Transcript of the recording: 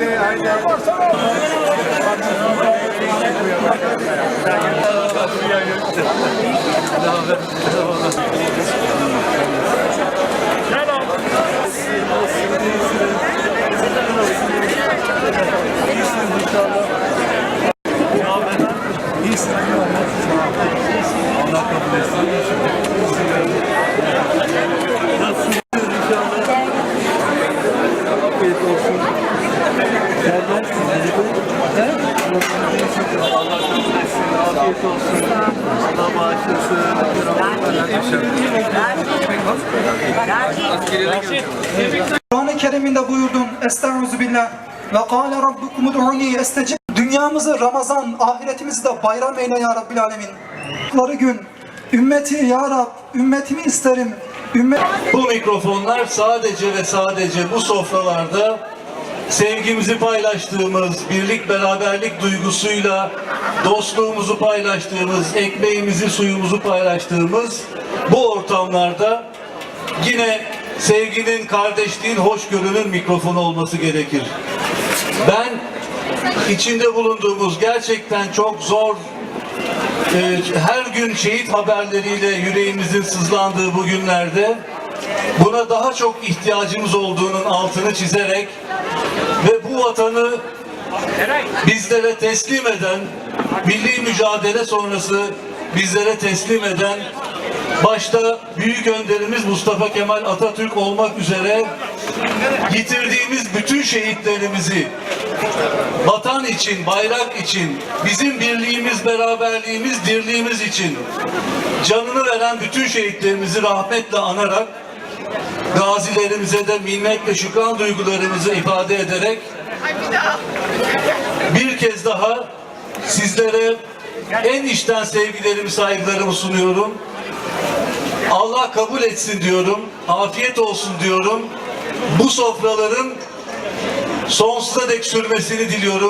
Haydi. İyisin. Allah kabul etsin. Afiyet olsun. Nereden? He? Allah kabul etsin. Afiyet olsun. Allah bağışlasın. Kur'an-ı Kerim'inde buyurdun Estaizu billah ve kâle rabbukum ud'uni estecib Dünyamızı Ramazan, ahiretimizi de bayram eyle ya Rabbil Alemin. Ları gün ümmeti ya Rab, ümmetimi isterim. Ümmet Bu mikrofonlar sadece ve sadece bu sofralarda sevgimizi paylaştığımız, birlik beraberlik duygusuyla dostluğumuzu paylaştığımız, ekmeğimizi, suyumuzu paylaştığımız bu ortamlarda yine sevginin, kardeşliğin, hoşgörünün mikrofonu olması gerekir. Ben içinde bulunduğumuz gerçekten çok zor ee, her gün şehit haberleriyle yüreğimizin sızlandığı bu günlerde buna daha çok ihtiyacımız olduğunun altını çizerek ve bu vatanı bizlere teslim eden, milli mücadele sonrası bizlere teslim eden başta büyük önderimiz Mustafa Kemal Atatürk olmak üzere yitirdiğimiz bütün şehitlerimizi vatan için, bayrak için, bizim birliğimiz, beraberliğimiz, dirliğimiz için canını veren bütün şehitlerimizi rahmetle anarak gazilerimize de minnet ve şükran duygularımızı ifade ederek bir kez daha sizlere en içten sevgilerimi, saygılarımı sunuyorum. Allah kabul etsin diyorum. Afiyet olsun diyorum. Bu sofraların sonsuza dek sürmesini diliyorum.